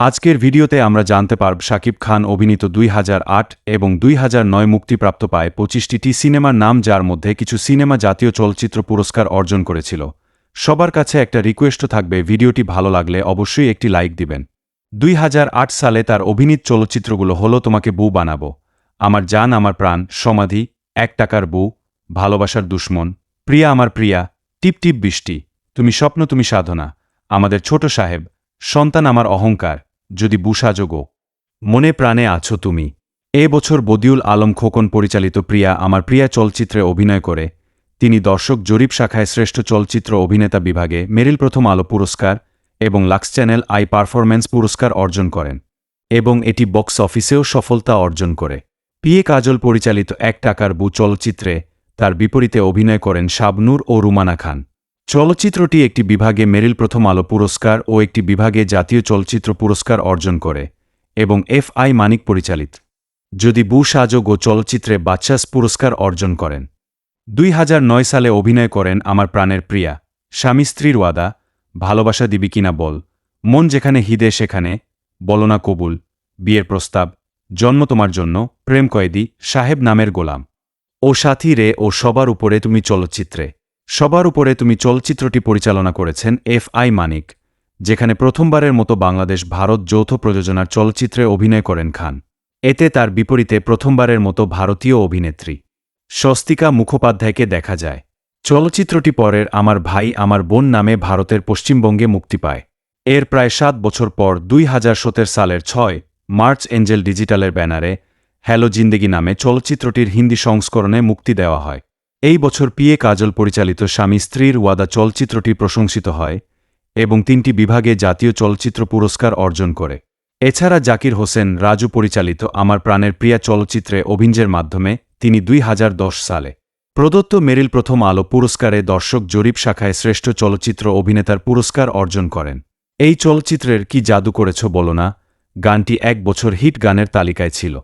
আজকের ভিডিওতে আমরা জানতে পারব শাকিব খান অভিনীত দুই হাজার আট এবং দুই হাজার নয় মুক্তিপ্রাপ্ত পায় পঁচিশটি সিনেমার নাম যার মধ্যে কিছু সিনেমা জাতীয় চলচ্চিত্র পুরস্কার অর্জন করেছিল। সবার কাছে একটা রিকোয়েস্টও থাকবে, ভিডিওটি ভালো লাগলে অবশ্যই একটি লাইক দিবেন। দুই হাজার আট সালে তার অভিনীত চলচ্চিত্রগুলো হলো, তোমাকে বউ বানাবো আমার জান, আমার প্রাণ সমাধি এক টাকার বউ ভালোবাসার দুশ্মন প্রিয়া আমার প্রিয়া টিপ টিপ বৃষ্টি তুমি স্বপ্ন, তুমি সাধনা আমাদের ছোট সাহেব সন্তান আমার অহংকার যদি বুসাযোগো মনে প্রাণে আছো তুমি। এ বছর বদিউল আলম খোকন পরিচালিত প্রিয়া আমার প্রিয়া চলচ্চিত্রে অভিনয় করে। তিনি দর্শক জরিপ শাখায় শ্রেষ্ঠ চলচ্চিত্র অভিনেতা বিভাগে মেরিল প্রথম আলো পুরস্কার এবং লাক্স চ্যানেল আই পারফরম্যান্স পুরস্কার অর্জন করেন এবং এটি বক্স অফিসেও সফলতা অর্জন করে। পিএ কাজল পরিচালিত এক টাকার বু চলচ্চিত্রে তার বিপরীতে অভিনয় করেন শাবনূর ও রুমানা খান। চলচ্চিত্রটি একটি বিভাগে মেরিল প্রথম আলো পুরস্কার ও একটি বিভাগে জাতীয় চলচ্চিত্র পুরস্কার অর্জন করে এবং এফ আই মানিক পরিচালিত। যদি বু সাজগ ও চলচ্চিত্রে বাচ্চাস পুরস্কার অর্জন করেন। দুই হাজার নয় সালে অভিনয় করেন আমার প্রাণের প্রিয়া, স্বামী স্ত্রীর ওয়াদা, ভালোবাসা দিবি কিনা বল, মন যেখানে হিদে সেখানে বলনা কবুল, বিয়ের প্রস্তাব, জন্ম তোমার জন্য, প্রেম কয়েদি, সাহেব নামের গোলাম। ও সাথী রে ও সবার উপরে তুমি চলচ্চিত্রে। সবার উপরে তুমি চলচ্চিত্রটি পরিচালনা করেছেন এফ আই মানিক, যেখানে প্রথমবারের মতো বাংলাদেশ ভারত যৌথ প্রযোজনার চলচ্চিত্রে অভিনয় করেন খান। এতে তার বিপরীতে প্রথমবারের মতো ভারতীয় অভিনেত্রী স্বস্তিকা মুখোপাধ্যায়কে দেখা যায়। চলচ্চিত্রটি পরের আমার ভাই আমার বোন নামে ভারতের পশ্চিমবঙ্গে মুক্তি পায়। এর প্রায় সাত বছর পর দুই হাজার সতের সালের ছয় মার্চ এঞ্জেল ডিজিটালের ব্যানারে হ্যালো জিন্দেগি নামে চলচ্চিত্রটির হিন্দি সংস্করণে মুক্তি দেওয়া হয়। এই বছর পিএ কাজল পরিচালিত স্বামী স্ত্রীর ওয়াদা চলচ্চিত্রটি প্রশংসিত হয় এবং তিনটি বিভাগে জাতীয় চলচ্চিত্র পুরস্কার অর্জন করে। এছাড়া জাকির হোসেন রাজু পরিচালিত আমার প্রাণের প্রিয়া চলচ্চিত্রে অভিনয়ের মাধ্যমে তিনি দুই হাজার দশ সালে। প্রদত্ত মেরিল প্রথম আলো পুরস্কারে দর্শক জরিপ শাখায় শ্রেষ্ঠ চলচ্চিত্র অভিনেতার পুরস্কার অর্জন করেন। এই চলচ্চিত্রের কি জাদু করেছ বলো না, গানটি এক বছর হিট গানের তালিকায় ছিল।